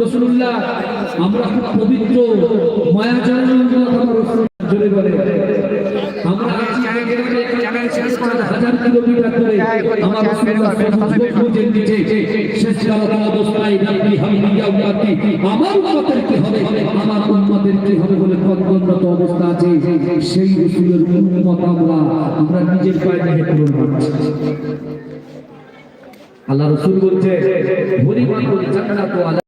রসুল্লাহ আমরা খুব পবিত্র মায়া জোরে বলে। আমরা হাজার কিলোমিটার দূরে আমার রাসূলুল্লাহ সবুজের নিচে শেষ অবস্থায় রাত্রি হামিয়া উম্মতি। আমার উম্মতের কি হবে? আমার উম্মতের কি হবে বলে কদমরত অবস্থা আছে? সেই রাসূলের উম্মত আমরা আমরা নিজের পায়ে আল্লাহ রসুল বলছে ভরিমাতুল জান্নাতু আলা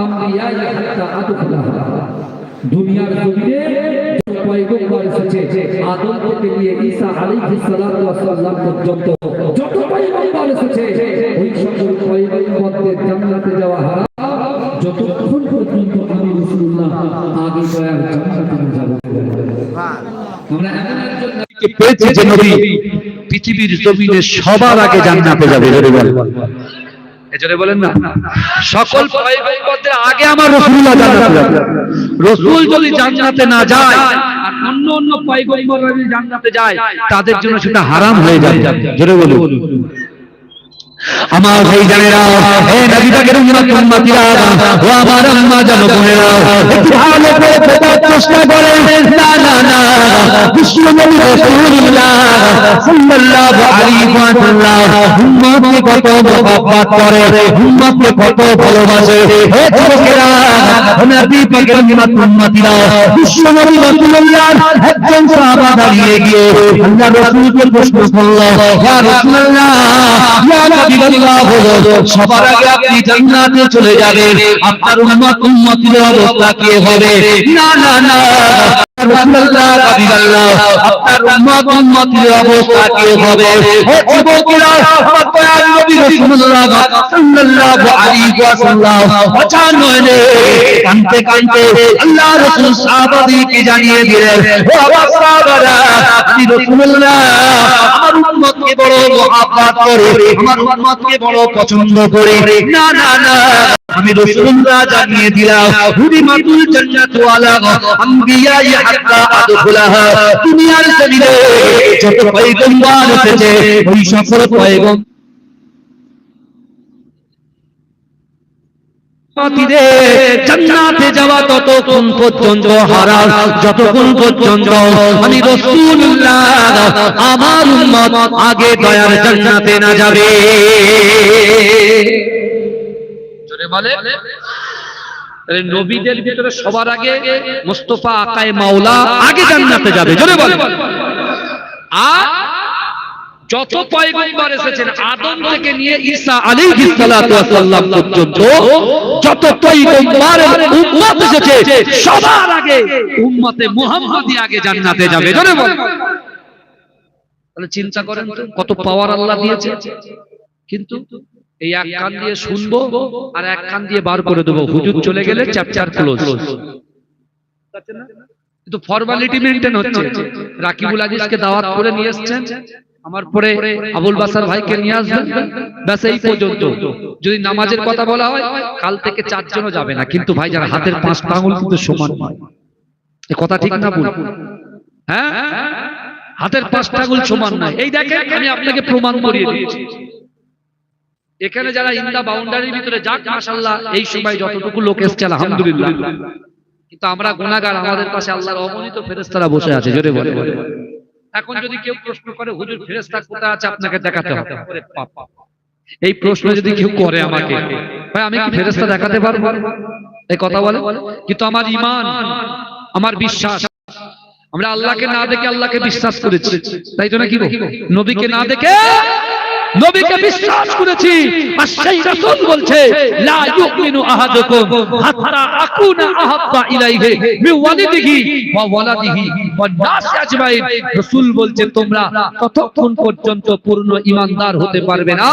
আমবিয়াই হাত্তা আদখুলাহা দুনিয়ার জমিনে পয়গম্বর এসেছে আদম থেকে নিয়ে ঈসা আলাইহিস সালাতু ওয়াস সালাম পর্যন্ত যত পয়গম্বর এসেছে ওই সকল পয়গম্বরদের জান্নাতে যাওয়া হারাম। যতক্ষণ পর্যন্ত আমি রাসূলুল্লাহ আগে দয়ার জান্নাতে না যাব। আমরা এমন একজন কে পেয়েছে যে নবী পৃথিবীর জমিনে সবার আগে জান্নাতে যাবে? বল এজরে বলেন না। সকল পয়গম্বরদের আগে আমার রাসূলুল্লাহ জান্নাতে রাসূল যদি জান্নাতে না যায় আর অন্য অন্য পয়গম্বররা যদি জান্নাতে যায় তাদের জন্য সেটা হারাম হয়ে যাবে। জোরে বলুন। আমার ভাই জানেরা, হে নবী পাকের উম্মত, উম্মতিরা, ও আমার আম্মা জানো বোনেরা, একটু ভালো করে বোঝার চেষ্টা করে না না না নবী রাসূলুল্লাহ সাল্লাল্লাহু আলাইহি উম্মতকে কত মহব্বত করে, উম্মতকে কত ভালোবাসে। হে যুবকেরা, নবী পাকের উম্মত, উম্মতিরা নবী রাসূলুল্লাহ একজন সাহাবা দাঁড়িয়ে গিয়ে রাসূলকে প্রশ্ন করল, ইয়া রাসূলুল্লাহ, ইয়া নবীল্লাহ বলো সবার আগে আপনি জান্নাতে চলে যাবেন। আপনার উম্মত উম্মতের অবস্থা কি হবে? না না না। আপনার উম্মত উম্মতের অবস্থা কি হবে? হে যুবকেরা আমার দয়াল কানতে কানতে আল্লাহ রাসূল সাহাবাদেরকে জানিয়ে দিলেন, ও আমার সাহাবারা আমি রাসূলুল্লাহ আমার উম্মতকে বড় মহব্বত করে, আমার উম্মতকে বড় পছন্দ করে। না না না, আমি রাসূলুল্লাহ জানিয়ে দিলাম হুরিমাতুল জান্নাতু আলা আমবিয়াই হাত্তা আদখুলাহা, দুনিয়ার জমিনে যত পয়গম্বর এসেছে, ওই সকল পয়গম্বর আমার আগে দয়ার না যাবে। নবীদের ভিতরে সবার আগে মুস্তাফা আকায়ে মাওলা আগে জান্নাতে যাবে। জোরে বলে। যত পয়গম্বর এসেছেন, আদম থেকে নিয়ে ঈসা আলাইহিস সালাতু পর্যন্ত যত পয়গম্বরের উম্মত এসেছে, সবার আগে উম্মতে মুহাম্মাদি আগে জান্নাতে যাবে। বল। তাহলে চিন্তা করেন কত পাওয়ার আল্লাহ দিয়েছে। কিন্তু এই এক কান দিয়ে শুনব আর এক কান দিয়ে বার করে দেবো। হুজুর চলে গেলে চ্যাপ্টার ক্লোজ কিন্তু ফর্মালিটি মেনটেন হচ্ছে। রাকিবুল আজিজকে দাওয়াত করে নিয়ে এসেছেন। আমার পরে আবুল বাসার ভাইকে নিয়ে আসবেন। ব্যাস এই পর্যন্ত। যদি নামাজের কথা বলা হয় কাল থেকে চারজনও যাবে না। কিন্তু ভাই যারা হাতের পাঁচটা আঙুল কিন্তু সমান। নয় কথা ঠিক না ভুল? হ্যাঁ? হাতের পাঁচটা আঙুল সমান নয়। এই দেখেন আমি আপনাকে প্রমাণ করিয়ে দিয়েছি এখানে যারা ইন্দা বাউন্ডারির ভিতরে যাক মাশাআল্লাহ এই সময় যতটুকু লোক এসছে আলহামদুলিল্লাহ। কিন্তু আমরা গুনাহগার আমাদের পাশে আল্লাহর অগণিত ফেরেশতারা বসে আছে জোরে বলে এখন যদি কেউ প্রশ্ন করে হুজুর ফেরেশতা কোথায় আছে? আপনাকে দেখাতে হবে। এই প্রশ্ন যদি কেউ করে আমাকে ভাই আমি কি ফেরেশতা দেখাতে পারব? এই কথা বলে? কিন্তু আমার ঈমান আমার বিশ্বাস। আমরা আল্লাহকে না দেখে আল্লাহকে বিশ্বাস করেছি। তাই তো নাকি? নবীকে না দেখে নবীকে বিশ্বাস করেছি। আর সেই রাসূল বলছে লা ইউমিনু আহাদুকুম হাত্তা আকুনা আহাব্বা ইলাইহি মিন ওয়ালিদিহি ওয়া ওয়ালাদিহি ওয়ান নাস আজমাইন। রাসূল বলছে তোমরা ততক্ষণ পর্যন্ত পূর্ণ ঈমানদার হতে পারবে না?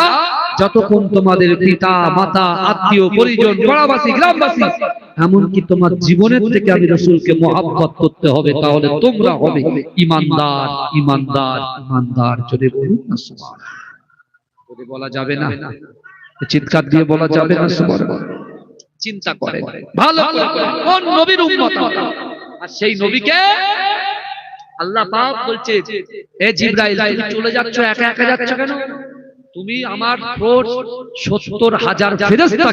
যতক্ষণ তোমাদের পিতা, মাতা, আত্মীয়, পরিজন পাড়াবাসী গ্রামবাসী, এমনকি তোমার জীবনের থেকে আমি রসুলকে মহাব্বত করতে হবে, তাহলে তোমরা হবে ইমানদার ইমানদার ইমানদার যদি বলুন না। যদি বলা যাবে না, চিৎকার দিয়ে বলা যাবে না, সুবহানাল্লাহ। চিন্তা করে, ভালো কোন নবীর উম্মত আর সেই নবীকে আল্লাহ পাক বলছে, এ জিব্রাইল চলে যাচ্ছ, একা একা যাচ্ছ কেন তুমি আমার সত্তর হাজার